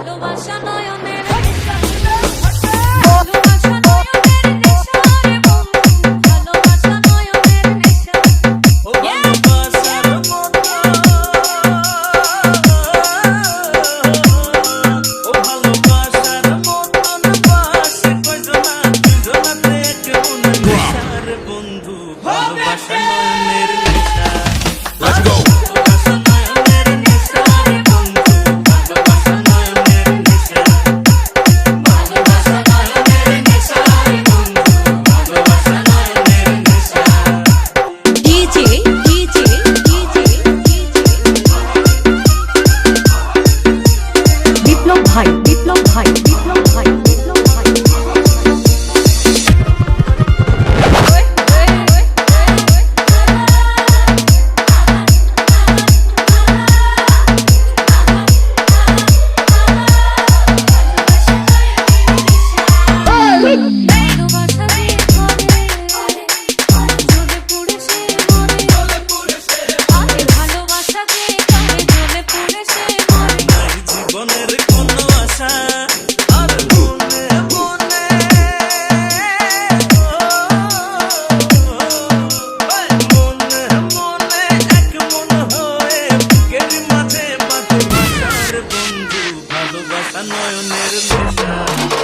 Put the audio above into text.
ভালোবাসা নয় long height. নয়নের নেশা